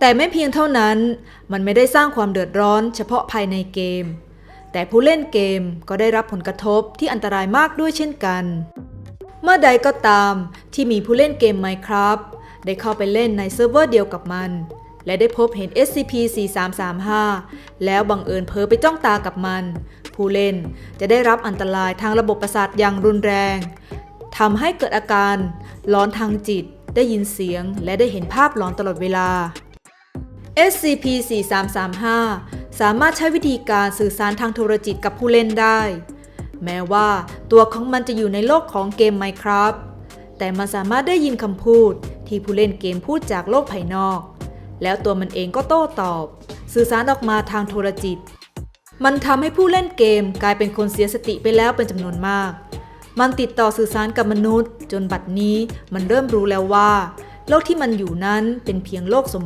แต่ไม่เพียงเท่านั้นมันไม่ได้สร้างความเดือดร้อนเฉพาะภายในเกม แต่ผู้เล่นเกมก็ได้รับผลกระทบที่อันตรายมากด้วยเช่นกัน เมื่อใดก็ตามที่มีผู้เล่นเกม Minecraft ได้เข้าไปเล่นในเซิร์ฟเวอร์เดียวกับมัน และได้พบเห็น SCP-4335 แล้วบังเอิญเพ้อไปจ้องตากับมัน ผู้เล่นจะได้รับอันตรายทางระบบประสาทอย่างรุนแรงทำให้เกิดอาการหลอนทางจิต ได้ยินเสียง และได้เห็นภาพหลอนตลอดเวลา SCP-4335 สามารถใช้วิธีการสื่อสารทางโทรจิตกับผู้เล่นได้ แม้ว่าตัวของมันจะอยู่ในโลกของเกม Minecraft แต่มันสามารถได้ยินคำพูดที่ผู้เล่นเกมพูดจากโลกภายนอก แล้วตัวมันเองก็โต้ตอบ สื่อสารออกมาทางโทรจิต มันทำให้ผู้เล่นเกมกลายเป็นคนเสียสติไปแล้วเป็นจำนวนมาก มันติดต่อสื่อสารกับมนุษย์ จนบัดนี้มันเริ่มรู้แล้วว่า โลกที่มันอยู่นั้นเป็นเพียงโลกสมมติ